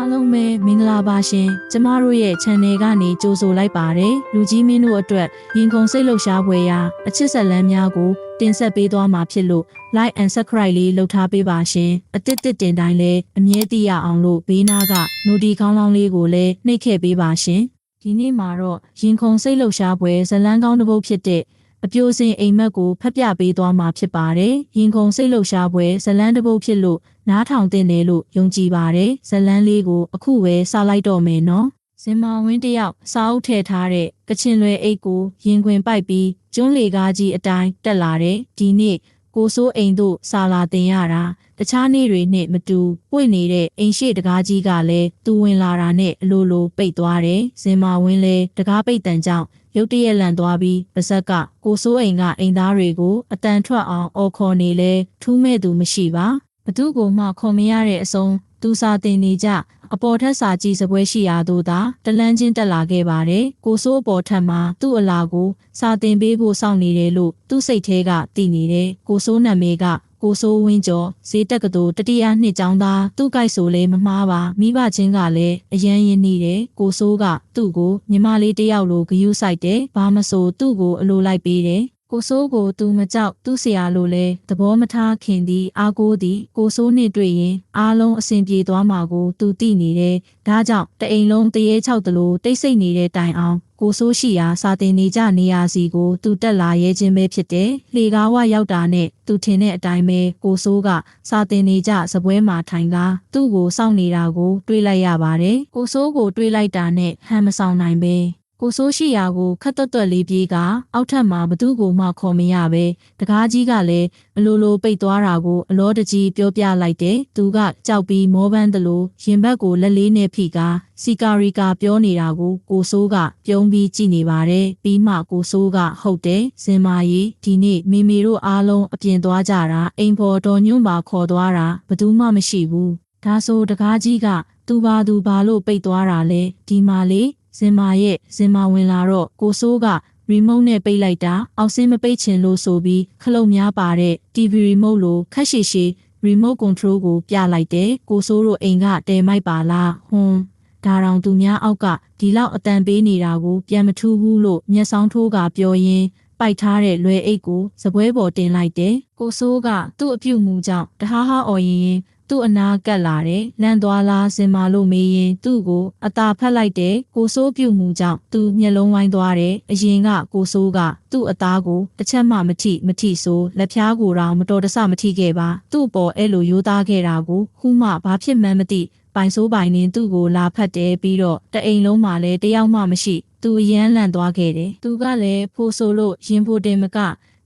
အားလုံးပဲမင်္ဂလာပါရှင်ကျမတို့ရဲ့ channel ကနေကြိုဆိုလိုက်ပါတယ်လူကြီးမင်းတို့အတွက်ရင်ခုန်စိတ်လှုပ်ရှားဖွယ်ရာအချစ်ဆက်လန်းများကိုတင်ဆက်ပေးသွားမှာဖြစ်လို့ like and subscribe လေးလုပ်ထားပေးပါရှင်အတစ်တစ်တင်တိုင်းလည်းအမြဲတည်ရအောင်လို့ဘေးနားက notification ခေါင်းလောင်းလေးကိုလည်းနှိပ်ခဲ့ပေးပါရှင်ဒီနေ့မှာတော့ရင်ခုန်စိတ်လှုပ်ရှားဖွယ်ဇလန်းကောင်းတစ်ပုဒ်ဖြစ်တဲ့ အပြိုစင်အိမ်မက်ကိုဖတ်ပြပေးသွားမှာဖြစ်ပါတယ်။ရင်ခုန်စိတ်လှုပ်ရှားပွဲဇလန်းတစ်ပုတ်ဖြစ်လို့နားထောင်တင်တယ်လို့ယုံကြည်ပါတယ်။ဇလန်းလေးကိုအခုပဲစလိုက်တော့မယ်နော်။ဇင်မာဝင်းတယောက်စာအုပ်ထည့်ထားတဲ့ကချင်လွယ်အိတ်ကိုရင်ခွင်ပိုက်ပြီးကျွန်းလေကားကြီးအတိုင်းတက်လာတဲ့ဒီနေ့ကိုစိုးအိမ်တို့စာလာတင်ရတာတခြားနေ့တွေနဲ့မတူပွင့်နေတဲ့အိမ်ရှိတကားကြီးကလည်းသူဝင်လာတာနဲ့အလိုလိုပိတ်သွားတယ်။ဇင်မာဝင်းလည်းတကားပိတ်တန်ကြောင့် ရုတ်တရက်လန့်သွားပြီးပါဇက်ကကိုစိုးအိမ်ကအိမ်သားတွေကိုအတန်ထွက်အောင်အော်ခေါ်နေလဲထူးမဲ့သူမရှိပါဘသူကိုမှခေါ်မရတဲ့အစုံသူစာတင်နေကြအပေါ်ထက်စာကြည့်စပွဲရှိရာသို့သာတလန်းချင်းတက်လာခဲ့ပါတယ်ကိုစိုးအပေါ်ထက်မှာသူ့အလာကိုစာတင်ပေးဖို့စောင့်နေတယ်လို့သူ့စိတ်ထဲကသိနေတယ်ကိုစိုးနာမည်က ကိုစိုးဝင်းကျော်ဈေးတက်ကတူတတိယနှစ်ကျောင်းသားသူ့ကိုက်ဆိုလဲမမှားပါမိဘချင်းကလည်းအရန်ရင်နေတယ်ကိုစိုးကသူ့ကိုညီမလေးတယောက်လိုဂယုစိုက်တယ်ဘာမဆိုသူ့ကိုအလိုလိုက်ပေးတယ် ကိုစိုးကိုသူမကြောက်သူ့ဆရာလိုလဲသဘောမထားခင်သည်အားကိုးသည်ကိုစိုးနှင့်တွေ့ရင်အားလုံးအဆင်ပြေသွားမှာကိုသူသိနေတယ်ဒါကြောင့်တအိမ်လုံးတရေချောက်တလို့တိတ်ဆိတ်နေတဲ့တိုင်အောင်ကိုဆိုးရှိရာစာတင်နေကြနေရာစီကိုသူတက်လာရဲခြင်းပဲဖြစ်တယ်။လေကားဝရောက်တာနဲ့သူထင်တဲ့အတိုင်းပဲကိုဆိုးကစာတင်နေကြစပွဲမှာထိုင်ကားသူ့ကိုစောင့်နေတာကို တွေးလိုက်ရပါတယ်။ကိုဆိုးကိုတွေးလိုက်တာနဲ့ဟန်မဆောင်နိုင်ပဲ။ ကိုဆိုးရှိရာကိုခတ်တွတ်တွတ်လေးပြေးကအောက်ထပ်မှာဘသူ့ကိုမှခေါ်မရပဲတကားကြီးကလည်းအလိုလိုပိတ်သွားတာကိုအလောတကြီးပြောပြလိုက်တယ်သူကကြောက်ပြီးမောပန်းတလို့ရင်ဘက်ကိုလက်လေးနဲ့ဖိကစီကာရီကာပြောနေတာကိုကိုဆိုးကပြုံးပြီးကြည့်နေပါတယ်ပြီးမှကိုဆိုးကဟုတ်တယ်စင်မာရီဒီနေ့မိမိတို့အားလုံးအပြင်သွားကြတာအိမ်ဖော်တော်ညွန့်ပါခေါ်သွားတာဘသူမှမရှိဘူးဒါဆိုတကားကြီးကသူပါသူပါလို့ပိတ်သွားတာလဲဒီမှာလေ ဇင်မာရဲ့ဇင်မာဝင်လာတော့ကိုဆိုးကရီမုတ်နဲ့ပိတ်လိုက်တာအောက်ဆင်းမပိတ်ချင်လို့ဆိုပြီးခလုတ်များပါတဲ့ TV remote လိုခက်ရှိရှိ remote control ကိုပြလိုက်တယ်ကိုဆိုးတို့အိမ်ကတဲမိုက်ပါလားဟွန်းဒါတောင်သူများအောက်ကဒီလောက်အတန်ပေးနေတာကိုပြန်မထူးဘူးလို့မျက်စောင်းထိုးကပြောရင်းပိုက်ထားတဲ့လွယ်အိတ်ကိုစပွဲပေါ်တင်လိုက်တယ်ကိုဆိုးကသူ့အပြုတ်မှုကြောင့်တဟားဟာအော်ရင် သူ့အနာကပ်လာတယ်လန့်သွားလားစင်မာလို့မေးရင်သူ့ကိုအသာဖက်လိုက်တယ်ကိုဆိုးပြုတ်မှုကြောင့်သူမျက်လုံးဝိုင်းသွားတယ်အရင်ကကိုဆိုးကသူ့အသားကိုတစ်ချက်မှမထိမထိဆိုလက်ဖြားကိုတော့မတော်တဆမထိခဲ့ပါသူ့ပေါ်အဲ့လိုရိုးသားခဲ့တာကိုခုမှဘာဖြစ်မှန်းမသိပိုင်ဆိုးပိုင်နင်းသူ့ကိုလာဖတ်တယ်ပြီးတော့တအိမ်လုံးမှာလည်းတယောက်မှမရှိသူအရန်လန့်သွားခဲ့တယ်သူကလည်းဖိုးဆိုလို့ရင်ဖိုတင်မက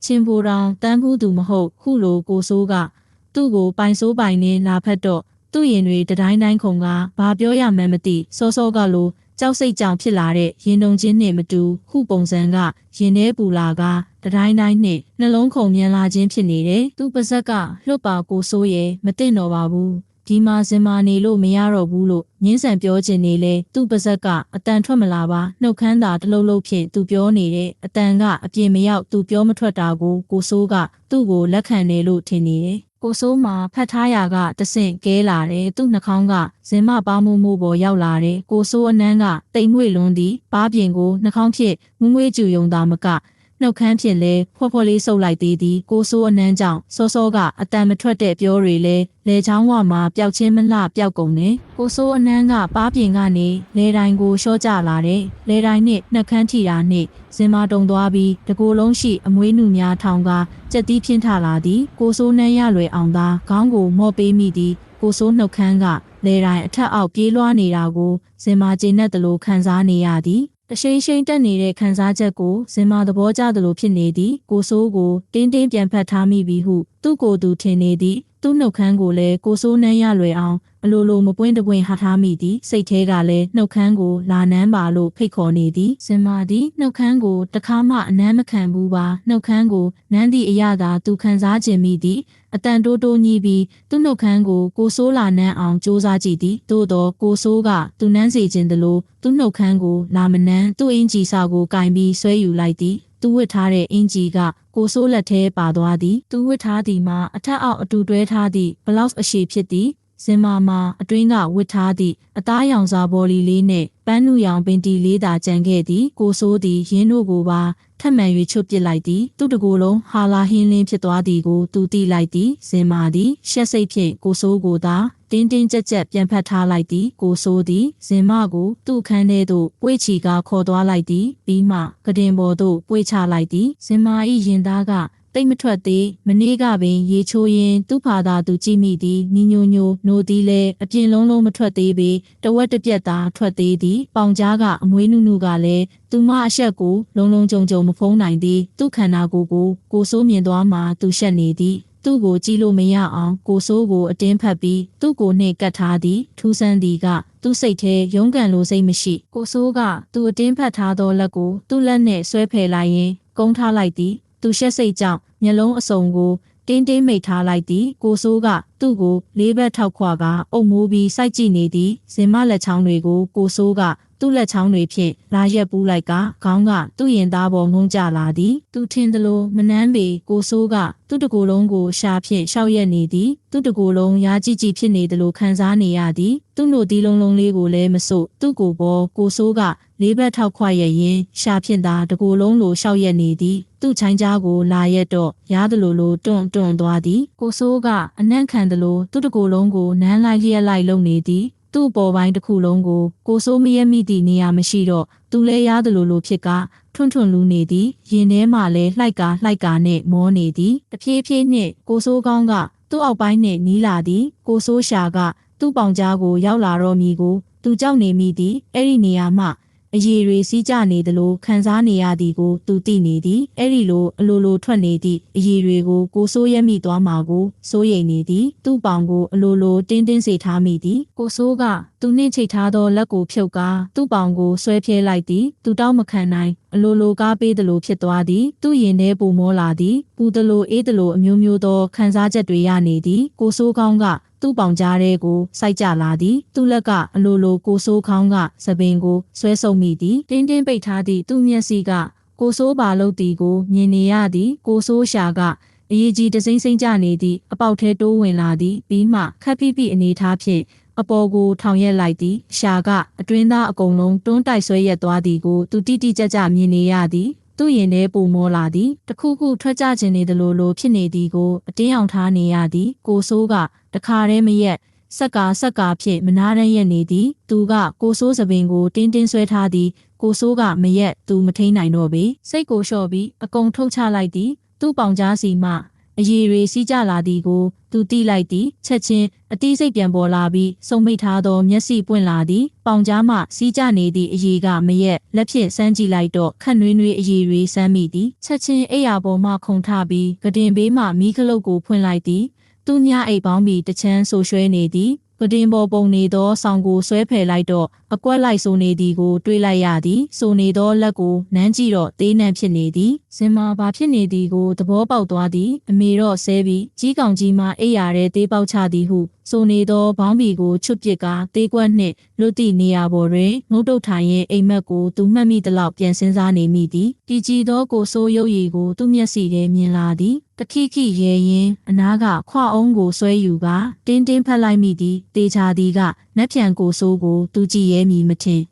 ချင်းဖိုတောင်တန်းဘူးသူမဟုတ်ခုလိုကိုဆိုးက သူ့ကိုပိုင်ဆိုးပိုင်နဲ့လာဖက်တော့သူ့ရင်တွေတတိုင်းတိုင်းခုံကဘာပြောရမှန်းမသိစောစောကလိုကြောက်စိတ်ကြောင်ဖြစ်လာတဲ့ရင်တုံချင်းနဲ့မတူခုပုံစံကရင်ထဲပူလာကတတိုင်းတိုင်းနဲ့နှလုံးခုန်မြန်လာခြင်းဖြစ်နေတယ်သူပါဇက်ကလွတ်ပါကိုဆိုးရဲ့မသိတော့ပါဘူးဒီမှာစင်မာနေလို့မရတော့ဘူးလို့ငင်းဆန်ပြောချင်နေလေသူ့ပါဇက်ကအတန်ထွက်မလာပါနှုတ်ခမ်းသာတလုံးလုံးဖြင့်သူပြောနေတဲ့အတန်ကအပြင်မရောက်သူပြောမထွက်တာကိုကိုဆိုးကသူ့ကိုလက်ခံတယ်လို့ထင်နေတယ် ကိုစိုးမှာဖတ်ထားရာကတဆင့်ကဲလာတယ်သူ့နှာခေါင်းကဇင်မပါမှုမှုပေါ်ရောက်လာတယ်ကိုစိုးအနန်းကတိမ်မွေ့လွန်းသည်ပါးပြင်ကိုနှာခေါင်းဖြင့်ငွေ့ငွေ့ကျူယုံသာမက နှုတ်ခမ်းဖြင့်လဲဖွက်ဖွက်လေးဆုပ်လိုက်သေးသည်ကိုစိုးအနန်းကြောင့်စောစောကအတန်မထွက်တဲ့ပြောတွေလဲလေချောင်းဝမှာပျောက်ချင်းမလှပျောက်ကုန်တယ်ကိုစိုးအနန်းကပါးပြင်ကနေလေတိုင်းကိုရှော့ကျလာတယ်လေတိုင်းနဲ့နှက်ခမ်းထီတာနဲ့စင်မတုံသွားပြီးတကိုယ်လုံးရှိအမွေးနုများထောင်ကကြက်တီးဖြင်းထလာသည်ကိုစိုးနှမ်းရလွယ်အောင်သာခေါင်းကိုမော့ပေးမိသည်ကိုစိုးနှုတ်ခမ်းကလေတိုင်းအထက်အောက်ပြေးလွှားနေတာကိုစင်မကျေနပ်သလိုခံစားနေရသည် တရှိန်ရှိန်တက်နေတဲ့ခံစားချက်ကိုဇင်မာသဘောကျသလိုဖြစ်နေသည်ကိုစိုးကိုတင်းတင်းပြန်ဖတ်ထားမိပြီဟု သူ့ကိုယ်သူထင်နေသည် သူ့နှုတ်ခမ်းကိုလည်းကိုစိုးနှမ်းရလွယ်အောင်အလိုလိုမပွင့်တပွင့်ဟာထားမိသည်စိတ်ထဲကလည်းနှုတ်ခမ်းကိုလာနန်းပါလို့ဖိတ်ခေါ်နေသည်စင်မာသည်နှုတ်ခမ်းကိုတခါမှအနမ်းမခံဘူးပါနှုတ်ခမ်းကိုနန်းသည့်အရာသာသူခံစားခြင်းမိသည်အတန်တိုးတိုးညီးပြီးသူ့နှုတ်ခမ်းကိုကိုဆိုးလာနန်းအောင်စူးစမ်းကြည့်သည်သို့တော့ကိုဆိုးကသူနန်းစီခြင်းတလို့သူ့နှုတ်ခမ်းကိုလာမနန်းသူ့အင်ဂျီစာကိုကင်ပြီးဆွဲယူလိုက်သည် သူဝတ်ထားတဲ့အင်ဂျီကကိုဆိုးလက်ထဲပါသွားသည်သူဝတ်ထားသည်မှာအထက်အောက်အတူတွဲထားသည့်ဘလောက်အရှိဖြစ်သည်စင်မာမှာအတွင်းကဝစ်ထားသည့်အသားရောင်စာဘော်လီလေးနှင့်ပန်းနုရောင်ပင်တီလေးသာကြံခဲ့သည်ကိုဆိုးသည်ရင်းတို့ကိုပါထပ်မံ၍ချွတ်ပစ်လိုက်သည်သူ့တကူလုံးဟာလာဟင်းလင်းဖြစ်သွားသည်ကိုသူသိလိုက်သည်စင်မာသည်ရှက်စိတ်ဖြင့်ကိုဆိုးကိုသာ တင်းတင်းကြပ်ကြပ်ပြန်ဖက်ထားလိုက်သည်ကိုဆိုးသည်ဇင်မကိုသူ့ခန်းထဲသို့ပွေ့ချီကခေါ်သွားလိုက်သည်ပြီးမှကတင်ပေါ်သို့ပွေ့ချလိုက်သည်ဇင်မာ၏ရင်သားကတိတ်မထွက်သေးမနေ့ကပင်ရေချိုးရင်သူ့ဖာသာသူကြည့်မိသည်ညီညိုညိုနိုသည်လဲအပြင်လုံးလုံးမထွက်သေးပေတဝက်တစ်ပြက်သာထွက်သေးသည်ပေါင်ကြားကအမွေးနုနုကလည်းသူမအဆက်ကိုလုံးလုံးကြုံကြုံမဖုံးနိုင်သည်သူ့ခန္ဓာကိုယ်ကိုကိုဆိုးမြင်သွားမှသူရှက်နေသည် သူ့ကိုကြည့်လို့မရအောင်ကိုဆိုးကိုအတင်းဖက်ပြီးသူ့ကိုနှိပ်ကပ်ထားသည်ထူးဆန်းသည်ကသူ့စိတ်ထဲရုန်းကန်လိုစိတ်မရှိ ကိုဆိုးကသူ့အတင်းဖက်ထားသောလက်ကိုသူ့လက်နဲ့ဆွဲဖယ်လိုက်ရင်ကုန်းထားလိုက်သည် သူရှက်စိတ်ကြောင့်မျက်လုံးအစုံကိုတင်းတင်းမိတ်ထားလိုက်သည်ကိုဆိုးက သူ့ကိုလေးဘက်ထောက်ခွာကအုပ်မိုးပြီးစိုက်ကြည့်နေသည်ဇင်မလက်ချောင်းတွေကိုကိုဆိုးကသူ့လက်ချောင်းတွေဖြင့်လာရက်ပူးလိုက်ကခေါင်းကသူ့ရင်သားပေါ်ငုံကြလာသည်သူထင်သလိုမနှမ်းပေကိုဆိုးကသူ့တကူလုံးကိုရှာဖြင့်ရှောက်ရက်နေသည်သူ့တကူလုံးရာကြည့်ကြည့်ဖြစ်နေသလိုခံစားနေရသည်သူ့နိုတီလုံးလုံးလေးကိုလည်းမစို့သူ့ကိုယ်ပေါ်ကိုဆိုးကလေးဘက်ထောက်ခွရရင်ရှာဖြင့်သာတကူလုံးလိုရှောက်ရက်နေသည်သူ့ချိုင်းကြားကိုလာရက်တော့ရားသလိုလိုတွန့်တွန့်သွားသည်ကိုဆိုးကအနံ့ခံသလိုသူ့တကူလုံးကိုနမ်းလိုက်လျက်လိုက်လုံနေသည်သူ့ပေါ်ပိုင်းတစ်ခုလုံးကိုကိုဆိုးမရက်မိသည့်နေရာမရှိတော့သူလဲရားသလိုလိုဖြစ်ကထွန်းထွန်းလူနေသည်ရင်ထဲမှလည်းလှိုက်ကာလှိုက်ကာနဲ့မောနေသည်တဖြည်းဖြည်းနှင့်ကိုဆိုးကောင်းကသူ့အောက်ပိုင်းနှင့်နီးလာသည်ကိုဆိုးရှာကသူ့ပေါင်ကြားကိုရောက်လာတော့မည်ကိုသူကြောက်နေမိသည်အဲ့ဒီနေရာမှ အရေတွေစီးကြနေသလိုခံစားနေရသည်ကို သူသိနေသည်အဲ့ဒီလိုအလိုလိုထွက်နေသည့်အရေတွေကိုကိုဆိုးရက်မိသွားမှာကိုစိုးရိမ်နေသည် သူ့ပေါင်ကိုအလိုလိုတင်းတင်းစေထားမိသည်ကိုဆိုးက သူနှင့်ချိတ်ထားသောလက်ကိုဖြုတ်ကာသူ့ပေါင်ကိုဆွဲဖြဲလိုက်သည်သူတောင်းမခံနိုင်အလိုလိုကားပေးသလိုဖြစ်သွားသည်သူ့ရင်ထဲပူမောလာသည်ပူသလိုအေးသလိုအမျိုးမျိုးသောခံစားချက်တွေရနေသည်ကိုဆိုးကောင်းကသူ့ပေါင်ကြားထဲကိုစိုက်ကြလာသည်သူ့လက်ကအလိုလိုကိုဆိုးခေါင်းကသပင်ကိုဆွဲဆုပ်မိသည်တင်းတင်းပိတ်ထားသည့်သူ့မျက်စိကကိုဆိုးပါလို့တီကိုမြင်နေရသည်ကိုဆိုးရှာကအရေးကြီးတစိမ့်စိမ့်ကြနေသည့်အပေါက်ထဲတိုးဝင်လာသည်ပြီးမှခပ်ပိပိအနေထားဖြင့် အပေါ်ကိုထောင်ရက်လိုက်သည်ရှာကအတွင်းသားအကုန်လုံးတွန်းတိုက်ဆွဲရက်သွားသည်ကိုသူတိတိကျကျမြင်နေရသည်သူ့ရင်ထဲပူမောလာသည်တခုခုထွက်ကြခြင်းနေသလိုလိုဖြစ်နေသည်ကိုအတင်းအောင်ထားနေရသည်ကိုဆိုးကတခါတည်းမရက်စက်ကာစက်ကာဖြင့်မနာရန်ရက်နေသည်သူကကိုဆိုးစပင်ကိုတင်းတင်းဆွဲထားသည်ကိုဆိုးကမရက်သူမထိန်နိုင်တော့ပေစိတ်ကိုလျှော့ပြီးအကုန်ထုတ်ချလိုက်သည်သူ့ပေါင်ကြားစီမှ အရေတွေစီးကြလာသည်ကို သူတိလိုက်သည်ချက်ချင်းအတီးစိတ်ပြန်ပေါ်လာပြီးစုံမိတ်ထားသောမျက်စိပွင့်လာသည်ပေါင်ကြားမှစီးကြနေသည့်အရေကမရက်လက်ဖြင့်စမ်းကြည့်လိုက်တော့ခက်နွေးနွေးအရေတွေစမ်းမိသည်ချက်ချင်းအိယာပေါ်မှခုန်ထပြီးကတင်ဘေးမှမီးခလုတ်ကိုဖွင့်လိုက်သည်သူညအိပ်ပေါင်းပြီးတချမ်းဆူရွှဲနေသည် ကတင်ပေါ်ပုံနေသောဆောင်ကိုဆွဲဖယ်လိုက်တော့အကွက်လိုက်ဆိုနေသည်ကိုတွေးလိုက်ရသည်ဆိုနေသောလက်ကိုနမ်းကြည့်တော့သေးနှံဖြစ်နေသည်ဇင်မာဘာဖြစ်နေသည်ကိုသဘောပေါက်သွားသည်အမေတော့ဆဲပြီးကြီးကောင်ကြီးမှအိပ်ရတဲ့သေးပေါက်ချသည်ဟုဆိုနေသောဘောင်းဘီကိုချွတ်ပစ်ကာသေးကွက်နှင့်လွတ်သည့်နေရာပေါ်တွင်ငုတ်တုတ်ထိုင်ရင်အိမ်မက်ကိုသူမှတ်မိသလောက်ပြန်စင်းစားနေမိသည်ကြည်ကြည်သောကိုဆိုးရုပ်ရည်ကိုသူ့မျက်စိထဲမြင်လာသည်တခိခိရဲရင်အနားကခွအုံးကိုဆွဲယူကာတင်းတင်းဖက်လိုက်မိသည်တေချာသည်ကနက်ဖြန်ကိုဆိုးကိုသူကြည့်ရဲမည်မထင်